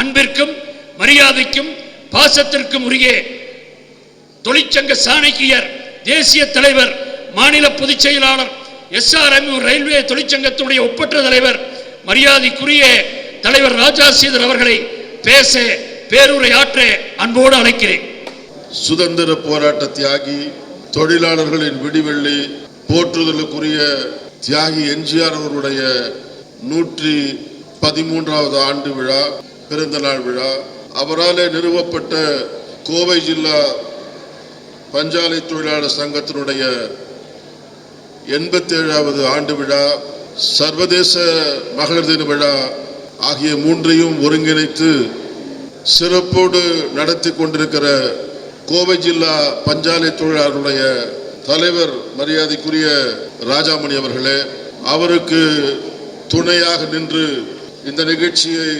அன்பிற்கும் மரியாதைக்கும் பாசத்திற்கும் உரிய தொழிற்சங்க சாணக்கியர் தேசிய தலைவர் மாநில பொதுச் செயலாளர் எஸ்ஆர்எம் ரயில்வே தொழிற்சங்கத்துடைய ஒப்பற்ற தலைவர் மரியாதைக்குரிய தலைவர் ராஜா சீதர் அவர்களை பேச பேருரை ஆற்ற அன்போடு அழைக்கிறேன். சுதந்திர போராட்ட தியாகி தொழிலாளர்களின் விடிவெள்ளி போற்றுதலுக்குரிய தியாகி எம்ஜிஆர் அவருடைய நூற்றி பதிமூன்றாவது ஆண்டு விழா பிறந்த நாள் விழா. அவராலே நிறுவப்பட்ட கோவை ஜில்லா பஞ்சாலை தொழிலாளர் சங்கத்தினுடைய எண்பத்தேழாவது ஆண்டு விழா சர்வதேச மகளிர் தின விழா ஆகிய மூன்றையும் ஒருங்கிணைத்து சிறப்போடு நடத்தி கொண்டிருக்கிற கோவை ஜில்லா பஞ்சாலை தொழிலாளருடைய தலைவர் மரியாதைக்குரிய ராஜாமணி அவர்களே அவருக்கு துணையாக நின்று இந்த நிகழ்ச்சியை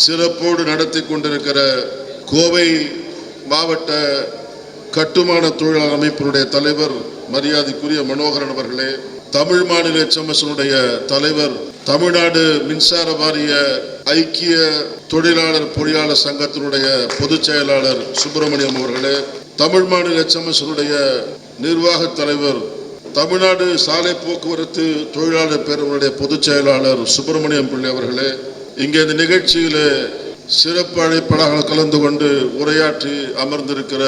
சிறப்போடு நடத்தி கொண்டிருக்கிற கோவை மாவட்ட கட்டுமான தொழிலாளர் அமைப்பினுடைய தலைவர் மரியாதைக்குரிய மனோகரன் அவர்களே தமிழ் மாநில எச்எம்எஸ்னுடைய தலைவர் தமிழ்நாடு மின்சார வாரிய ஐக்கிய தொழிலாளர் பொறியாளர் சங்கத்தினுடைய பொதுச் செயலாளர் சுப்பிரமணியம் அவர்களே தமிழ் மாநில எச்எம்எஸ்னுடைய நிர்வாக தலைவர் தமிழ்நாடு சாலை போக்குவரத்து தொழிலாளர் பேரவருடைய பொதுச் செயலாளர் சுப்பிரமணியம் பிள்ளை அவர்களே இங்கே இந்த நிகழ்ச்சியில் சிறப்பு அழைப்பாளர்கள் கலந்து கொண்டு உரையாற்றி அமர்ந்திருக்கிற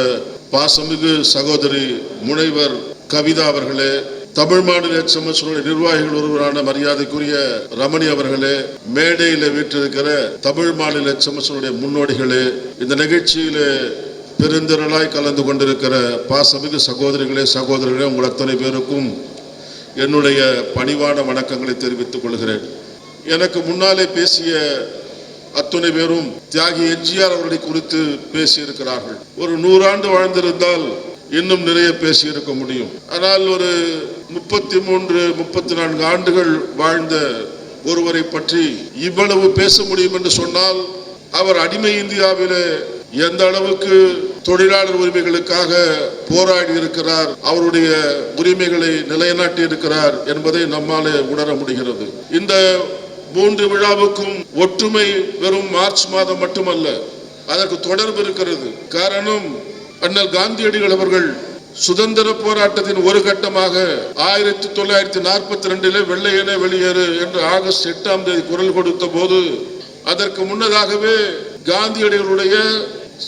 பாசமிகு சகோதரி முனைவர் கவிதா அவர்களே தமிழ் மாநில எச்எம்எஸ் நிர்வாகிகள் ஒருவரான மரியாதைக்குரிய ரமணி அவர்களே மேடையில் வீற்றிருக்கிற தமிழ் மாநில எச்எம்எஸ் முன்னோடிகளே இந்த நிகழ்ச்சியில் பெருந்திரளாய் கலந்து கொண்டிருக்கிற பாசமிகு சகோதரிகளே சகோதரிகளே உங்கள் அத்தனை பேருக்கும் என்னுடைய பணிவான வணக்கங்களை தெரிவித்துக் கொள்கிறேன். எனக்கு முன்னாலே பேசிய அத்துணை பேரும் தியாகி எம்ஜிஆர் அவர்களை குறித்து பேசியிருக்கிறார்கள். ஒரு நூறாண்டு வாழ்ந்திருந்தால் இன்னும் நிறைய பேசியிருக்க முடியும். ஆனால் ஒரு முப்பத்தி மூன்று முப்பத்தி நான்கு ஆண்டுகள் வாழ்ந்த ஒருவரை பற்றி இவ்வளவு பேச முடியும் என்று சொன்னால் அவர் அடிமை இந்தியாவிலே எந்த அளவுக்கு தொழிலாளர் உரிமைகளுக்காக போராடி இருக்கிறார் அவருடைய உரிமைகளை நிலைநாட்டி இருக்கிறார் என்பதை நம்மாலே உணர முடிகிறது. இந்த மூன்று விழாவுக்கும் ஒற்றுமை வெறும் மார்ச் மாதம் மட்டுமல்ல அதற்கு தொடர்பு இருக்கிறது. காரணம் அண்ணல் காந்தியடிகள் அவர்கள் சுதந்திர போராட்டத்தின் ஒரு கட்டமாக ஆயிரத்தி தொள்ளாயிரத்தி நாற்பத்தி ரெண்டிலே வெள்ளையனே வெளியேறு என்று ஆகஸ்ட் எட்டாம் தேதி குரல் கொடுத்த போது அதற்கு முன்னதாகவே காந்தியடிகளுடைய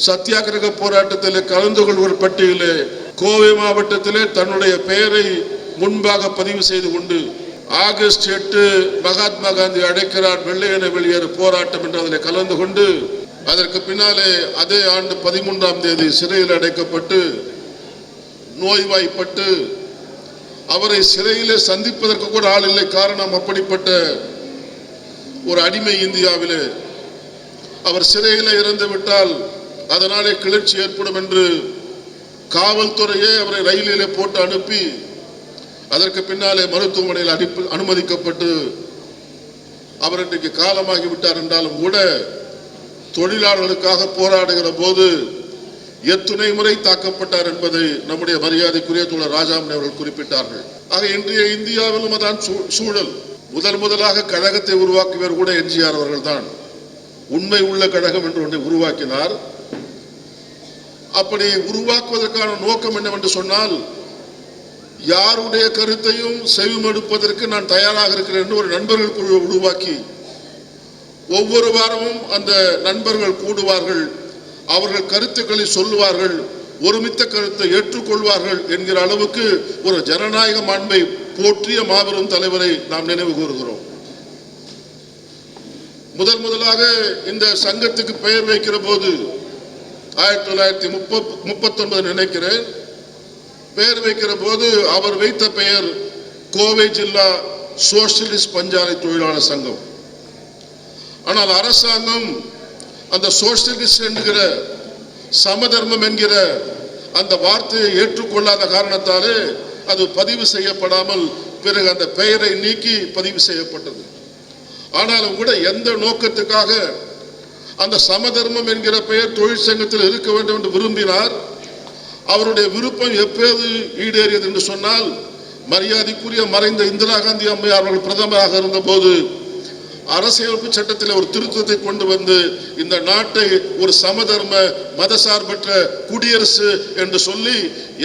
சத்தியாகிரக போராட்டத்திலே கலந்து கொள்வோர் பட்டியலே கோவை மாவட்டத்திலே தன்னுடைய பெயரை முன்பாக பதிவு செய்து கொண்டு ஆகஸ்ட் எட்டு மகாத்மா காந்தி அடைக்கிறார் வெள்ளையன வெளியேறு போராட்டம் என்று அதில் கலந்து கொண்டு அதற்கு பின்னாலே அதே ஆண்டு பதிமூன்றாம் தேதி சிறையில் அடைக்கப்பட்டு நோய்வாய்ப்பட்டு அவரை சிறையிலே சந்திப்பதற்கு கூட ஆள் இல்லை காரணம் அப்படிப்பட்ட ஒரு அடிமை இந்தியாவிலே. அவர் சிறையில் இறந்து விட்டால் அதனாலே கிளர்ச்சி ஏற்படும் என்று காவல்துறையே அவரை ரயிலிலே போட்டு அனுப்பி அதற்கு பின்னாலே மருத்துவமனையில் அனுப்பி அனுமதிக்கப்பட்டு அவர் இன்றைக்கு காலமாகி விட்டார் என்றாலும் கூட தொழிலாளர்களுக்காக போராடுகிற போது எத்துணை முறை தாக்கப்பட்டார் என்பதை நம்முடைய மரியாதைக்குரிய தோழர் ராஜாமணி அவர்கள் குறிப்பிட்டார்கள். ஆக இன்றைய இந்தியாவிலும் அதான் சூ- சூழல். முதல் முதலாக கழகத்தை உருவாக்கியவர் கூட எம்ஜிஆர் அவர்கள் தான் உண்மை உள்ள கழகம் என்று ஒன்றை உருவாக்கினார். அப்படி உருவாக்குவதற்கான நோக்கம் என்னவென்று சொன்னால் யாருடைய கருத்தையும் செவிமடுப்பதற்கு நான் தயாராக இருக்கிறேன் என்று ஒரு நண்பர்கள் குழுவை உருவாக்கி ஒவ்வொரு வாரமும் அந்த நண்பர்கள் கூடுவார்கள் அவர்கள் கருத்துக்களை சொல்லுவார்கள் ஒருமித்த கருத்தை ஏற்றுக்கொள்வார்கள் என்கிற அளவுக்கு ஒரு ஜனநாயக மாண்பை போற்றிய மாபெரும் தலைவரை நாம் நினைவு கூறுகிறோம். முதல் முதலாக இந்த சங்கத்துக்கு பெயர் வைக்கிற போது ஆயிரத்தி தொள்ளாயிரத்தி முப்ப முப்பத்தொன்பது நினைக்கிறேன் பெயர் வைக்கிற போது அவர் வைத்த பெயர் கோவை ஜில்லா சோசியலிஸ்ட் பஞ்சாலை தொழிலாளர் சங்கம். ஆனால் அரசாங்கம் அந்த சோசியலிஸ்ட் என்கிற சமதர்மம் என்கிற அந்த வார்த்தையை ஏற்றுக்கொள்ளாத காரணத்தாலே அது பதிவு செய்யப்படாமல் பிறகு அந்த பெயரை நீக்கி பதிவு செய்யப்பட்டது. ஆனாலும் கூட எந்த நோக்கத்துக்காக அந்த சமதர்மம் என்கிற பெயர் தொழிற்சங்கத்தில் இருக்க வேண்டும் என்று விரும்பினார்? அவருடைய விருப்பம் எப்போது ஈடேறியது என்று சொன்னால் மரியாதைக்குரிய மறைந்த இந்திரா காந்தி அம்மையார் அவர்கள் பிரதமராக இருந்தபோது அரசியலமைப்பு சட்டத்தில் ஒரு திருத்தத்தை கொண்டு வந்து இந்த நாட்டை ஒரு சமதர்ம மதசார்பற்ற குடியரசு என்று சொல்லி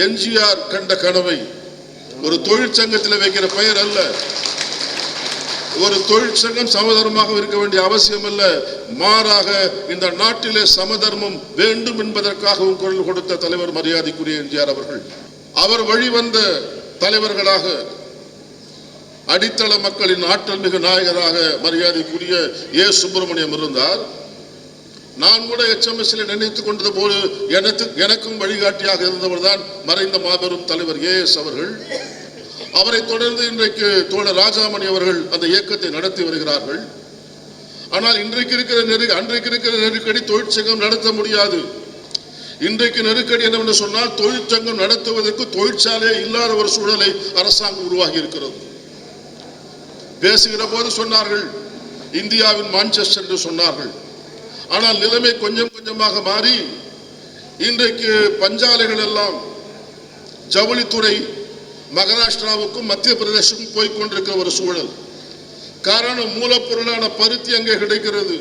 எம்ஜிஆர் கண்ட கனவை. ஒரு தொழிற்சங்கத்தில் வைக்கிற பெயர் அல்ல. ஒரு தொழிற்சங்கம் சமதர்மமாக இருக்க வேண்டிய அவசியம் அல்ல மாறாக இந்த நாட்டிலே சமதர்மம் வேண்டும் என்பதற்காகவும் குரல் கொடுத்த தலைவர் மரியாதைக்குரிய எம்ஜிஆர் அவர்கள். அவர் வழிவந்த தலைவர்களாக அடித்தள மக்களின் ஆற்றல் மிகு நாயகராக மரியாதைக்குரிய ஏ. சுப்பிரமணியம் இருந்தார். நான் கூட எச்எம்எஸ்ல நினைத்துக் கொண்டது போல எனக்கு எனக்கும் வழிகாட்டியாக இருந்தவர் தான் மறைந்த மாபெரும் தலைவர் ஏ. எஸ். அவர்கள். அவரை தொடர்ந்து இன்றைக்கு தோழர் ராஜாமணி அவர்கள் அந்த இயக்கத்தை நடத்தி வருகிறார்கள். ஆனால் இன்றைக்கு இருக்கிற நெரு அன்றைக்கு இருக்கிற நெருக்கடி தொழிற்சங்கம் நடத்த முடியாது. இன்றைக்கு நெருக்கடி என்னவென்று சொன்னால் தொழிற்சங்கம் நடத்துவதற்கு தொழிற்சாலையே இல்லாத ஒரு சூழலை அரசாங்கம் உருவாகி இருக்கிறது. பேசுகிற போது சொன்னார்கள் இந்தியாவின் மான்செஸ்டர் என்று சொன்னார்கள். ஆனால் நிலைமை கொஞ்சம் கொஞ்சமாக மாறி இன்றைக்கு பஞ்சாலைகள் எல்லாம் ஜவுளித்துறை மகாராஷ்டிராவுக்கும் மத்திய பிரதேசக்கும் போய்கொண்டிருக்கிற ஒரு சூழல். காரணம் மூலப்பொருளான பருத்தி அங்கே கிடைக்கிறது?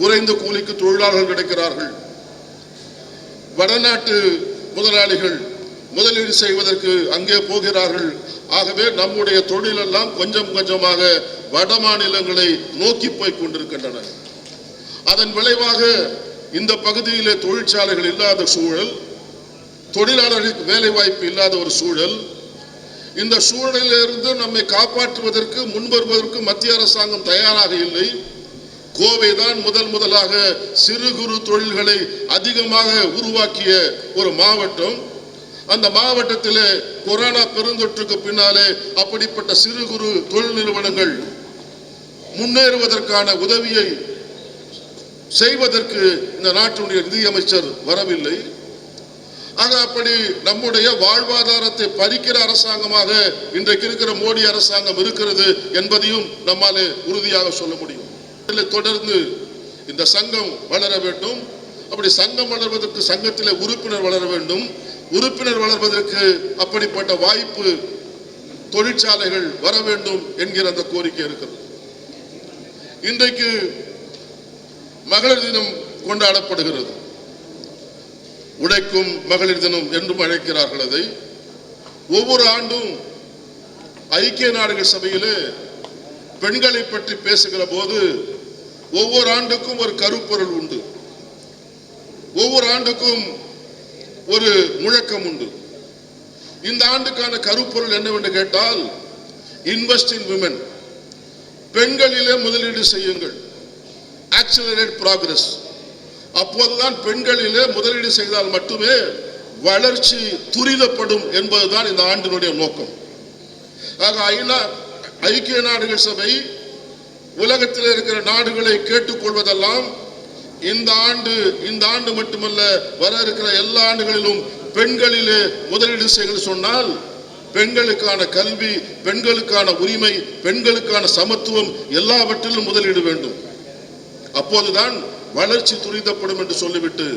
குறைந்த கூலிக்கு தொழிலாளர்கள் கிடைக்கிறார்கள். வடநாட்டு முதலாளிகள் முதலீடு செய்வதற்கு அங்கே போகிறார்கள். ஆகவே நம்முடைய தொழிலெல்லாம் கொஞ்சம் கொஞ்சமாக வட மாநிலங்களை நோக்கி போய் கொண்டிருக்கின்றன அதன் விளைவாக இந்த பகுதியிலே தொழிற்சாலைகள் இல்லாத சூழல் தொழிலாளர்களுக்கு வேலை வாய்ப்பு இல்லாத ஒரு சூழல். இந்த சூழலிலிருந்து நம்மை காப்பாற்றுவதற்கு முன்வருவதற்கு மத்திய அரசாங்கம் தயாராக இல்லை. கோவை தான் முதல் முதலாக சிறு குறு தொழில்களை அதிகமாக உருவாக்கிய ஒரு மாவட்டம். அந்த மாவட்டத்திலே கொரோனா பெருந்தொற்றுக்கு பின்னாலே அப்படிப்பட்ட சிறு குறு தொழில் நிறுவனங்கள் முன்னேறுவதற்கான உதவியை செய்வதற்கு இந்த நாட்டினுடைய நிதியமைச்சர் வரவில்லை. ஆக அப்படி நம்முடைய வாழ்வாதாரத்தை பறிக்கிற அரசாங்கமாக இன்றைக்கு இருக்கிற மோடி அரசாங்கம் இருக்கிறது என்பதையும் நம்மாலே உறுதியாக சொல்ல முடியும். இதில் தொடர்ந்து இந்த சங்கம் வளர வேண்டும். அப்படி சங்கம் வளர்வதற்கு சங்கத்தில் உறுப்பினர் வளர வேண்டும். உறுப்பினர் வளர்வதற்கு அப்படிப்பட்ட வாய்ப்பு தொழிற்சாலைகள் வர வேண்டும் என்கிற அந்த கோரிக்கை இருக்கிறது. இன்றைக்கு மகளிர் தினம் கொண்டாடப்படுகிறது. உழைக்கும் மகளிர் தினம் என்றும் அழைக்கிறார்கள் அதை. ஒவ்வொரு ஆண்டும் ஐக்கிய நாடுகள் சபையிலே பெண்களை பற்றி பேசுகிற போது ஒவ்வொரு ஆண்டுக்கும் ஒரு கருப்பொருள் உண்டு. ஒவ்வொரு ஆண்டுக்கும் ஒரு முழக்கம் உண்டு. இந்த ஆண்டுக்கான கருப்பொருள் என்னவென்று கேட்டால் இன்வெஸ்ட் இன் விமன் பெண்களிலே முதலீடு செய்யுங்கள். ஆக்சிலரேட் ப்ராக்ரஸ் அப்போதுதான் பெண்களிலே முதலீடு செய்தால் மட்டுமே வளர்ச்சி துரிதப்படும் என்பதுதான் இந்த ஆண்டினுடைய நோக்கம். ஆக ஐநா ஐக்கிய நாடுகள் சபை உலகத்தில் இருக்கிற நாடுகளை கேட்டுக்கொள்வதெல்லாம் இந்த ஆண்டு இந்த ஆண்டு மட்டுமல்ல வர இருக்கிற எல்லா ஆண்டுகளிலும் பெண்களிலே முதலீடு செய்ய சொன்னால் பெண்களுக்கான கல்வி பெண்களுக்கான உரிமை பெண்களுக்கான சமத்துவம் எல்லாவற்றிலும் முதலீடு வேண்டும். அப்போதுதான் வளர்ச்சி துரிதப்படும் என்று சொல்லிவிட்டு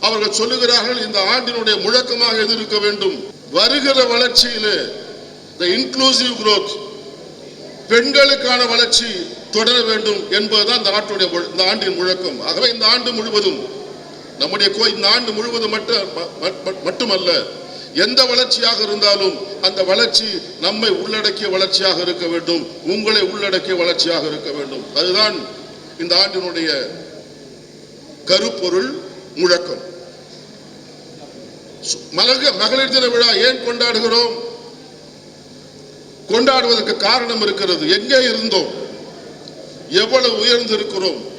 அவர்கள் சொல்லுகிறார்கள் இந்த ஆண்டினுடைய முழக்கமாக எது இருக்க வேண்டும்? வருகிற வளர்ச்சியிலே த இன்க்ளூசிவ் குரோத் பெண்களுக்கான வளர்ச்சி தொடர வேண்டும் என்பதுதான் இந்த ஆட்டுடைய இந்த ஆண்டின் முழக்கம். ஆகவே இந்த ஆண்டு முழுவதும் நம்முடைய கோ இந்த ஆண்டு முழுவதும் மட்டும் மட்டுமல்ல எந்த வளர்ச்சியாக இருந்தாலும் அந்த வளர்ச்சி நம்மை உள்ளடக்கிய வளர்ச்சியாக இருக்க வேண்டும். உங்களை உள்ளடக்கிய வளர்ச்சியாக இருக்க வேண்டும். அதுதான் இந்த ஆண்டினுடைய கருப்பொருள் முழக்கம். சு- மகளிர் தின விழா ஏன் கொண்டாடுகிறோம்? கொண்டாடுவதற்கு காரணம் இருக்கிறது. எங்கே இருந்தோம்? எவ்வளவு உயர்ந்து இருக்கிறோம்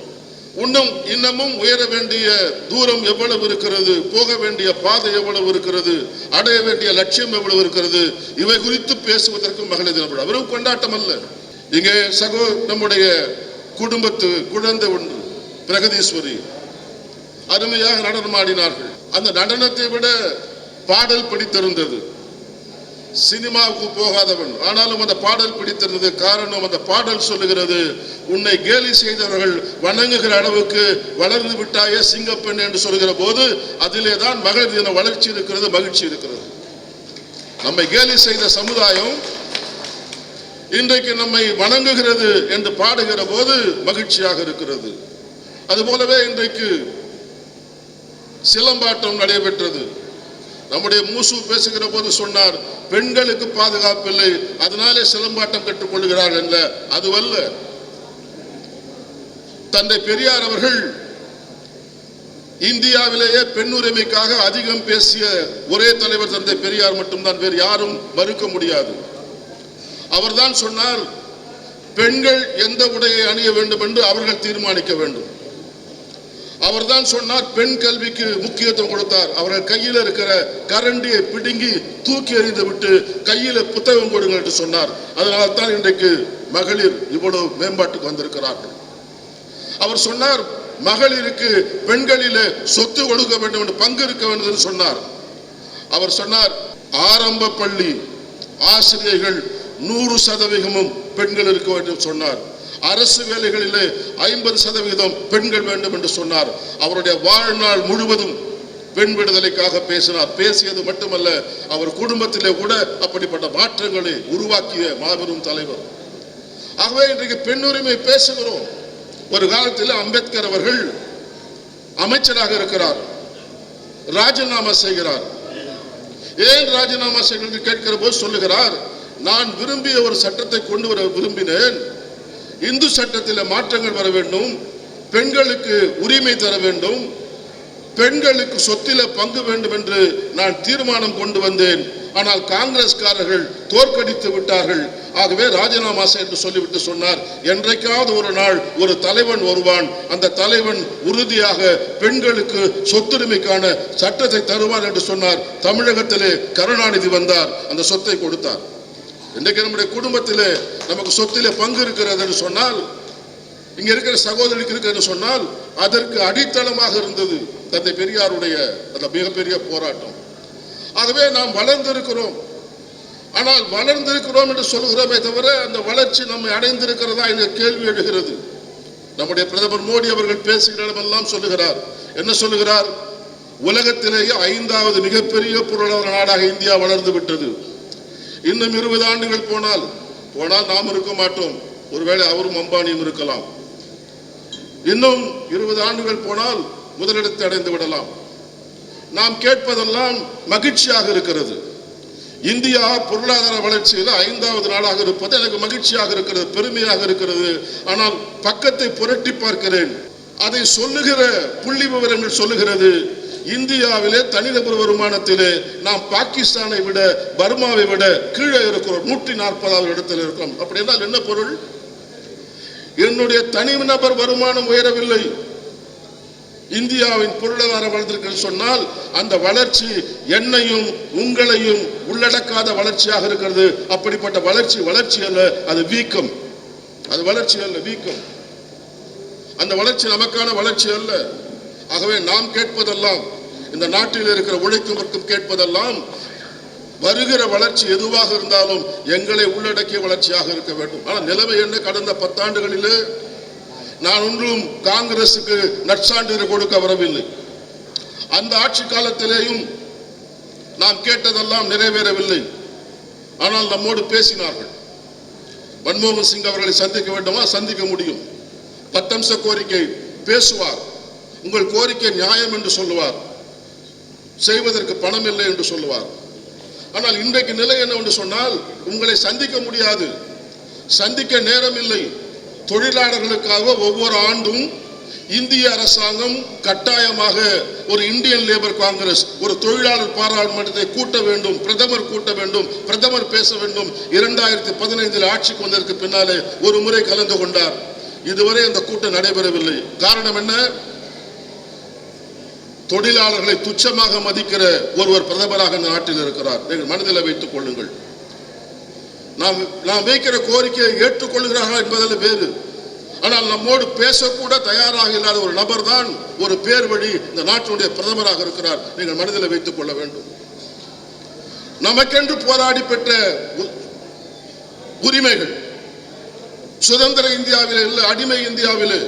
இன்னும் இன்னமும் உயர வேண்டிய தூரம் எவ்வளவு இருக்கிறது? போக வேண்டிய பாதை எவ்வளவு இருக்கிறது? அடைய வேண்டிய லட்சியம் எவ்வளவு இருக்கிறது? இவை குறித்து பேசுவதற்கு மகளிர் தின விழா. வெறும் கொண்டாட்டம் அல்ல. இங்கே சகோ நம்முடைய குடும்பத்து குழந்தை ஒன்று பிரகதீஸ்வரி. அருமையாக நடனமாடினார்கள். அந்த நடனத்தை விட பாடல் பிடித்திருந்தது. சினிமாவுக்கு போகாதவன். ஆனாலும் அந்த பாடல் பிடித்திருந்தது. காரணம் அந்த பாடல் சொல்லுகிறது உன்னை கேலி செய்தவர்கள் வணங்குகிற அளவுக்கு வளர்ந்து விட்டாயே சிங்கப்பெண் என்று சொல்லுகிற போது அதிலே தான் மகளிர் தின வளர்ச்சி இருக்கிறது மகிழ்ச்சி இருக்கிறது. நம்மை கேலி செய்த சமுதாயம் இன்றைக்கு நம்மை வணங்குகிறது என்று பாடுகிற போது மகிழ்ச்சியாக இருக்கிறது. அதுபோலவே இன்றைக்கு சிலம்பாட்டம் நடைபெற்றது. நம்முடைய மூசு பேசுகிற போது சொன்னார் பெண்களுக்கு பாதுகாப்பில்லை அதனாலே சிலம்பாட்டம் கற்றுக்கொள்கிறார் என்ற. அதுவல்ல. தந்தை பெரியார் அவர்கள் இந்தியாவிலேயே பெண் உரிமைக்காக அதிகம் பேசிய ஒரே தலைவர் தந்தை பெரியார் மட்டும்தான் வேறு யாரும் மறுக்க முடியாது. அவர்தான் சொன்னார் பெண்கள் எந்த உடையை அணிய வேண்டும் என்று அவர்கள் தீர்மானிக்க வேண்டும். அவர்தான் சொன்னார் பெண் கல்விக்கு முக்கியத்துவம் கொடுத்தார். அவர்கள் கையில் இருக்கிற கரண்டியை பிடுங்கி தூக்கி எறிந்து விட்டு கையில புத்தகம் கொடுங்க என்று சொன்னார். அதனால தான் இன்றைக்கு மகளிர் இவ்வளவு மேம்பாட்டுக்கு வந்திருக்கிறார்கள். அவர் சொன்னார் மகளிருக்கு பெண்களில சொத்து கொடுக்க வேண்டும் என்று பங்கு இருக்க வேண்டும் என்று சொன்னார். அவர் சொன்னார் ஆரம்ப பள்ளி ஆசிரியர்கள் நூறு சதவிகிதமும் பெண்கள் இருக்க வேண்டும் சொன்னார். அரசு வேலைகளிலே ஐம்பது சதவீதம் பெண்கள் வேண்டும் என்று சொன்னார். அவருடைய வாழ்நாள் முழுவதும் பெண் விடுதலைக்காக பேசினார். பேசியது மட்டுமல்ல அவர் குடும்பத்திலே கூட அப்படிப்பட்ட மாற்றங்களை உருவாக்கிய மாபெரும் தலைவர். ஆகவே இன்றைக்கு பெண் பேசுகிறோம். ஒரு காலத்தில் அம்பேத்கர் அவர்கள் அமைச்சராக இருக்கிறார். ராஜினாமா செய்கிறார். ஏன் ராஜினாமா செய்கிறது கேட்கிற போது சொல்லுகிறார் நான் விரும்பிய ஒரு சட்டத்தை கொண்டு வர விரும்பினேன். இந்து சட்டத்தில் மாற்றங்கள் வர வேண்டும் பெண்களுக்கு உரிமை தர வேண்டும் பெண்களுக்கு சொத்தில பங்கு வேண்டும் என்று நான் தீர்மானம் கொண்டு வந்தேன். ஆனால் காங்கிரஸ்காரர்கள் தோற்கடித்து விட்டார்கள். ஆகவே ராஜினாமா என்று சொல்லிவிட்டு சொன்னார். என்றைக்காவது ஒரு நாள் ஒரு தலைவன் வருவான். அந்த தலைவன் உறுதியாக பெண்களுக்கு சொத்துரிமைக்கான சட்டத்தை தருவார் என்று சொன்னார். தமிழகத்திலே கருணாநிதி வந்தார். அந்த சொத்தை கொடுத்தார். இன்றைக்கு நம்முடைய குடும்பத்தில் நமக்கு சொத்திலே பங்கு இருக்கிறது என்று சொன்னால் இங்க இருக்கிற சகோதரிக்கு இருக்கிறது சொன்னால் அதற்கு அடித்தளமாக இருந்தது தந்தை பெரியாருடைய அந்த மிகப்பெரிய போராட்டம். ஆகவே நாம் வளர்ந்திருக்கிறோம். ஆனால் வளர்ந்திருக்கிறோம் என்று சொல்கிறோமே தவிர அந்த வளர்ச்சி நம்மை அடைந்திருக்கிறதா என்ற கேள்வி எழுகிறது. நம்முடைய பிரதமர் மோடி அவர்கள் பேசுகிறிடமெல்லாம் சொல்லுகிறார். என்ன சொல்லுகிறார்? உலகத்திலேயே ஐந்தாவது மிகப்பெரிய பொருளாதார நாடாக இந்தியா வளர்ந்து விட்டது. இன்னும் இருபது ஆண்டுகள் போனால் போனால் நாம் இருக்க மாட்டோம். ஒருவேளை அவரும் அம்பானியும் இருக்கலாம். இன்னும் இருபது ஆண்டுகள் போனால் முதலிடத்தை அடைந்து விடலாம். நாம் கேட்பதெல்லாம் மகிழ்ச்சியாக இருக்கிறது. இந்தியா பொருளாதார வளர்ச்சியில் ஐந்தாவது நாளாக இருப்பது எனக்கு மகிழ்ச்சியாக இருக்கிறது பெருமையாக இருக்கிறது. ஆனால் பக்கத்தை புரட்டி பார்க்கிறேன். அதை சொல்லுகிற புள்ளி விவரங்கள் சொல்லுகிறது. இந்தியாவிலே தனிநபர் வருமானத்திலே நாம் பாகிஸ்தானை விட பர்மாவை விட கீழே இருக்கிறோம். நூற்றி நாற்பதாவது இடத்தில் இருக்கிறோம். அப்படி என்றால் என்ன பொருள்? என்னுடைய தனிநபர் வருமானம் உயரவில்லை. இந்தியாவின் பொருளாதார வளர்ந்திருக்கு சொன்னால் அந்த வளர்ச்சி என்னையும் உங்களையும் உள்ளடக்காத வளர்ச்சியாக இருக்கிறது. அப்படிப்பட்ட வளர்ச்சி வளர்ச்சி அல்ல அது வீக்கம். அது வளர்ச்சி அல்ல வீக்கம். அந்த வளர்ச்சி நமக்கான வளர்ச்சி அல்ல. ஆகவே நாம் கேட்பதெல்லாம் இந்த நாட்டில் இருக்கிற உழைக்கும் கேட்பதெல்லாம் வருகிற வளர்ச்சி எதுவாக இருந்தாலும் எங்களை உள்ளடக்கிய வளர்ச்சியாக இருக்க வேண்டும். ஆனால் நிலைமை என்ன? கடந்த பத்தாண்டுகளிலே நான் ஒன்றும் காங்கிரசுக்கு நற்சான்றிதழ் கொடுக்க வரவில்லை. அந்த ஆட்சி காலத்திலேயும் நாம் கேட்டதெல்லாம் நிறைவேறவில்லை. ஆனால் நம்மோடு பேசினார்கள். மன்மோகன் சிங் அவர்களை சந்திக்க வேண்டுமா? சந்திக்க முடியும். பத்தம்ச கோரிக்கை பேசுவார். உங்கள் கோரிக்கை நியாயம் என்று சொல்லுவார். செய்வதற்கு பணம் இல்லை என்று சொல்லுவார். ஆனால் இன்றைக்கு நிலை என்னவென்று சொன்னால் உங்களை சந்திக்க முடியாது. சந்திக்க நேரம் இல்லை. தொழிலாளர்களுக்காக ஒவ்வொரு ஆண்டும் இந்திய அரசாங்கம் கட்டாயமாக ஒரு இந்தியன் லேபர் காங்கிரஸ் ஒரு தொழிலாளர் பாராளுமன்றத்தை கூட்ட வேண்டும் பிரதமர் கூட்ட வேண்டும் பிரதமர் பேச வேண்டும். இரண்டாயிரத்தி பதினைந்தில் ஆட்சிக்கு வந்ததற்கு பின்னாலே ஒரு முறை கலந்து கொண்டார். இதுவரை அந்த கூட்டம் நடைபெறவில்லை. காரணம் என்ன? தொழிலாளர்களை துச்சமாக மதிக்கிற ஒருவர் பிரதமராக இந்த நாட்டில் இருக்கிறார். நீங்கள் மனதில் வைத்துக் கொள்ளுங்கள். நாம் நாம் வைக்கிற கோரிக்கையை ஏற்றுக்கொள்கிறார்கள் என்பதில் வேறு. ஆனால் நம்மோடு பேசக்கூட தயாராக இல்லாத ஒரு நபர் தான் ஒரு பேர் வழி இந்த நாட்டினுடைய பிரதமராக இருக்கிறார். நீங்கள் மனதில் வைத்துக் கொள்ள வேண்டும். நமக்கென்று போராடி பெற்ற உரிமைகள் சுதந்திர இந்தியாவில் இல்லை அடிமை இந்தியாவில்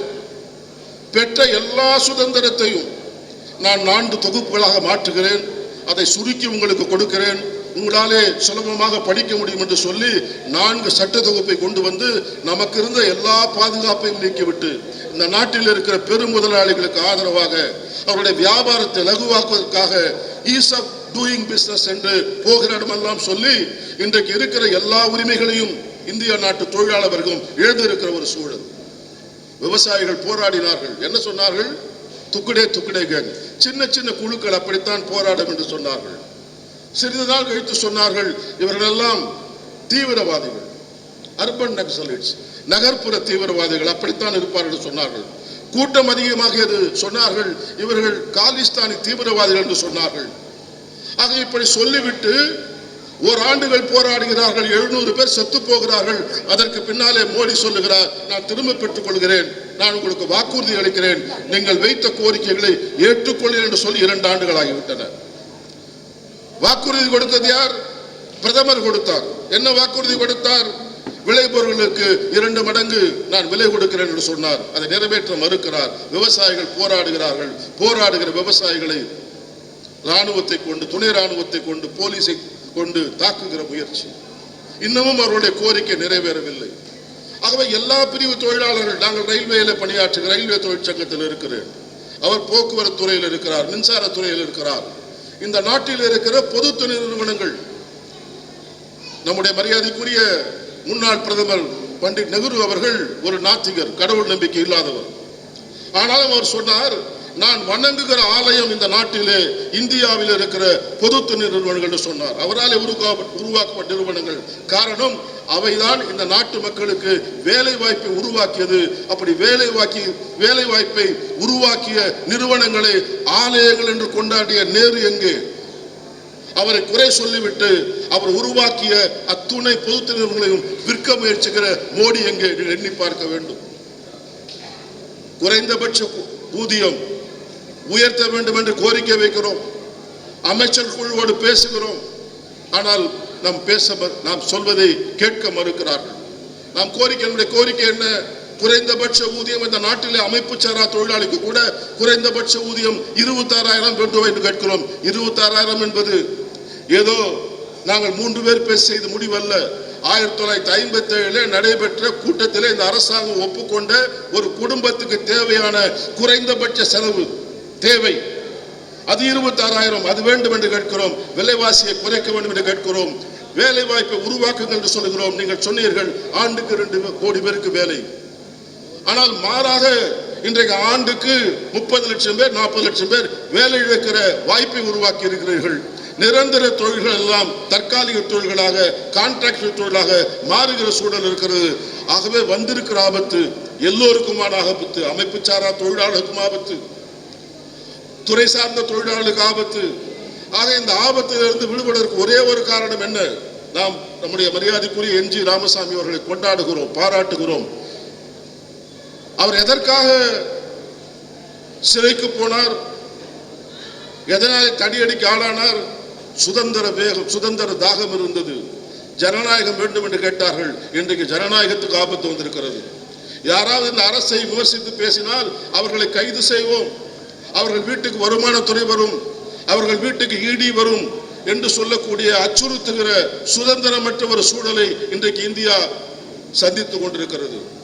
பெற்ற எல்லா சுதந்திரத்தையும் நான் நான்கு தொகுப்புகளாக மாற்றுகிறேன். அதை சுருக்கி உங்களுக்கு கொடுக்கிறேன். உங்களாலே சுலபமாக படிக்க முடியும் என்று சொல்லி நான்கு சட்ட தொகுப்பை கொண்டு வந்து நமக்கு இருந்த எல்லா பாதுகாப்பையும் நீக்கிவிட்டு இந்த நாட்டில் இருக்கிற பெரும் முதலாளிகளுக்கு ஆதரவாக அவருடைய வியாபாரத்தை லகுவாக்குவதற்காக ஈஸ் ஆஃப் டூயிங் பிஸ்னஸ் என்று போகிற இடமெல்லாம் சொல்லி இன்றைக்கு இருக்கிற எல்லா உரிமைகளையும் இந்திய நாட்டு தொழிலாளர் வர்க்கம் ஒரு சூழல். விவசாயிகள் போராடினார்கள். என்ன சொன்னார்கள்? துக்குடே துக்குடே கேங் சின்ன சின்ன குழுக்கள் அப்படித்தான் போராடும் என்று சொன்னார்கள். சிறிது நாள் கழித்து சொன்னார்கள் இவர்களெல்லாம் தீவிரவாதிகள். அர்பன் நக்சலைட்ஸ் நகர்ப்புற தீவிரவாதிகள் அப்படித்தான் இருப்பார்கள் சொன்னார்கள். கூட்டம் அதிகமாகியது சொன்னார்கள் இவர்கள் காலிஸ்தானி தீவிரவாதிகள் என்று சொன்னார்கள். ஆக இப்படி சொல்லிவிட்டு ஓராண்டுகள் போராடுகிறார்கள் எழுநூறு பேர் செத்து போகிறார்கள். அதற்கு பின்னாலே மோடி சொல்லுகிறார் நான் திரும்ப பெற்றுக் கொள்கிறேன். நான் உங்களுக்கு வாக்குறுதி அளிக்கிறேன். நீங்கள் வைத்த கோரிக்கைகளை ஏற்றுக்கொள்கிறேன் என்று சொல்லி இரண்டு ஆண்டுகள் ஆகிவிட்டன வாக்குறுதி கொடுத்தது யார்? பிரதமர் கொடுத்தார். என்ன வாக்குறுதி கொடுத்தார்? விளைபொருளுக்கு இரண்டு மடங்கு நான் விலை கொடுக்கிறேன் என்று சொன்னார். அதை நிறைவேற்ற மறுக்கிறார். விவசாயிகள் போராடுகிறார்கள். போராடுகிற விவசாயிகளை ராணுவத்தை கொண்டு துணை ராணுவத்தை கொண்டு போலீஸை கொண்டு தாக்குகிற முயற்சி. இன்னமும் அவருடைய கோரிக்கை நிறைவேறவில்லை. ஆகவே எல்லா பிரிவு தொழிலாளர்கள் நாங்கள் ரயில்வேல பணியாற்று ரயில்வே தொழிற்சங்கத்தில் இருக்கிறேன். அவர் போக்குவரத்து துறையில் இருக்கிறார் மின்சார துறையில் இருக்கிறார். இந்த நாட்டில் இருக்கிற பொது துணை நிறுவனங்கள் நம்முடைய மரியாதைக்குரிய முன்னாள் பிரதமர் பண்டிட் நெஹ்ரு அவர்கள் ஒரு நாத்திகர் கடவுள் நம்பிக்கை இல்லாதவர். ஆனாலும் அவர் சொன்னார் நான் வணங்குகிற ஆலயம் இந்த நாட்டிலே இந்தியாவில் இருக்கிற பொது நிறுவனங்கள் என்று சொன்னார். அவராலே உருவாக்கப்பட்ட நிறுவனங்கள். காரணம் அவைதான் இந்த நாட்டு மக்களுக்கு வேலை வாய்ப்பை உருவாக்கியது. அப்படி வேலை வாக்கி வேலை வாய்ப்பை உருவாக்கிய நிறுவனங்களை ஆலயங்கள் என்று கொண்டாடிய நேரு எங்கே? அவரை குறை சொல்லிவிட்டு அவர் உருவாக்கிய அத்துணை பொது நிறுவனங்களையும் விற்க முயற்சிக்கிற மோடி எங்கே? எண்ணி பார்க்க வேண்டும். குறைந்தபட்ச ஊதியம் உயர்த்த வேண்டும் என்று கோரிக்கை வைக்கிறோம். அமைச்சர் குழுவோடு பேசுகிறோம். ஆனால் நாம் பேச மறு- நாம் சொல்வதை கேட்க மறுக்கிறார்கள். நாம் கோரிக்கை நம்முடைய கோரிக்கை என்ன? குறைந்தபட்ச ஊதியம் இந்த நாட்டிலே அமைப்பு சாரா தொழிலாளிக்கு கூட குறைந்தபட்ச ஊதியம் இருபத்தாறாயிரம் வேண்டும் என்று கேட்கிறோம். இருபத்தாறாயிரம் என்பது ஏதோ நாங்கள் மூன்று பேர் பேசி செய்த முடிவல்ல. ஆயிரத்தி தொள்ளாயிரத்தி ஐம்பத்தி ஏழுல நடைபெற்ற கூட்டத்திலே இந்த அரசாங்கம் ஒப்புக்கொண்ட ஒரு குடும்பத்துக்கு தேவையான குறைந்தபட்ச செலவு தேவை. அது இருபத்தாறாயிரம். அது வேண்டும் என்று கேட்கிறோம். விலைவாசியை குறைக்க வேண்டும் என்று கேட்கிறோம். வேலை வாய்ப்பை உருவாக்குங்கள் என்று சொல்லுகிறோம். நீங்கள் சொன்னீர்கள் ஆண்டுக்கு ரெண்டு கோடி பேருக்கு வேலை. ஆனால் மாறாக இன்றைக்கு ஆண்டுக்கு முப்பது லட்சம் பேர் நாற்பது லட்சம் பேர் வேலை இழக்கிற வாய்ப்பை உருவாக்கி இருக்கிறீர்கள். நிரந்தர தொழில்கள் எல்லாம் தற்காலிக தொழில்களாக கான்ட்ராக்ட் தொழிலாக மாறுகிற சூழல் இருக்கிறது. ஆகவே வந்திருக்கிற ஆபத்து எல்லோருக்குமான ஆபத்து அமைப்பு சாரா தொழிலாளருக்கும் ஆபத்து. துறை சார்ந்த தொழிலாளர்களுக்கு ஆபத்து. ஆக இந்த ஆபத்திலிருந்து விடுபடுவதற்கு ஒரே ஒரு காரணம் என்ன? நாம் நம்முடைய மரியாதைக்குரிய என் ஜி ராமசாமி அவர்களை கொண்டாடுகிறோம் பாராட்டுகிறோம். அவர் எதற்காக சிறைக்கு போனார்? எதனால் தடியடிக்கு ஆளானார்? சுதந்திர வேகம் சுதந்திர தாகம் இருந்தது. ஜனநாயகம் வேண்டும் என்று கேட்டார்கள். இன்றைக்கு ஜனநாயகத்துக்கு ஆபத்து வந்திருக்கிறது. யாராவது இந்த அரசை விமர்சித்து பேசினால் அவர்களை கைது செய்வோம். அவர்கள் வீட்டுக்கு வருமானத்துறை வரும் அவர்கள் வீட்டுக்கு இடி வரும் என்று சொல்லக்கூடிய அச்சுறுத்துகிற சுதந்திரமற்ற ஒரு சூழலை இன்றைக்கு இந்தியா சந்தித்துக் கொண்டிருக்கிறது.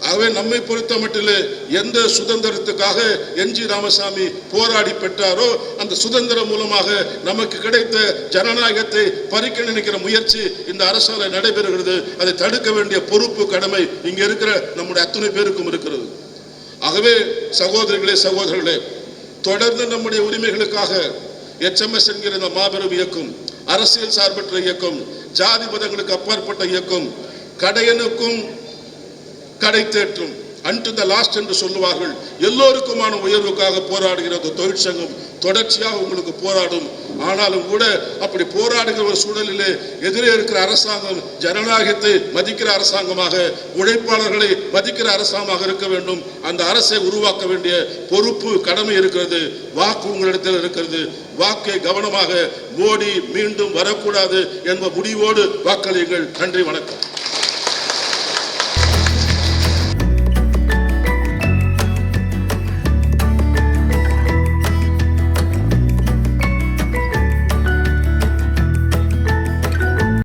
ஆகவே நம்மை பொறுத்த மட்டிலே எந்த சுதந்திரத்துக்காக என் ஜி ராமசாமி போராடி பெற்றாரோ அந்த சுதந்திரம் மூலமாக நமக்கு கிடைத்த ஜனநாயகத்தை பறிக்க நினைக்கிற முயற்சி இந்த அரசால நடைபெறுகிறது. அதை தடுக்க வேண்டிய பொறுப்பு கடமை இங்க இருக்கிற நம்முடைய அத்தனை பேருக்கும் இருக்கிறது. ஆகவே சகோதரிகளே சகோதரர்களே தொடர்ந்து நம்முடைய உரிமைகளுக்காக எச்எம்எஸ் என்கிற இந்த மாபெரும் இயக்கம் அரசியல் சார்பற்ற இயக்கம் ஜாதி மதங்களுக்கு அப்பாற்பட்ட இயக்கம் கடையனுக்கும் கடை தேற்றும் அன்று த லாஸ்ட் என்று சொல்லுவார்கள் எல்லோருக்குமான உயர்வுக்காக போராடுகிற தொழிற்சங்கம் தொடர்ச்சியாக உங்களுக்கு போராடும் ஆனாலும் கூட அப்படி போராடுகிற ஒரு சூழலிலே எதிரே இருக்கிற அரசாங்கம் ஜனநாயகத்தை மதிக்கிற அரசாங்கமாக உழைப்பாளர்களை மதிக்கிற அரசாங்கமாக இருக்க வேண்டும். அந்த அரசை உருவாக்க வேண்டிய பொறுப்பு கடமை இருக்கிறது. வாக்கு உங்களிடத்தில் இருக்கிறது. வாக்கை கவனமாக மோடி மீண்டும் வரக்கூடாது என்ப முடிவோடு வாக்களியுங்கள். நன்றி வணக்கம்.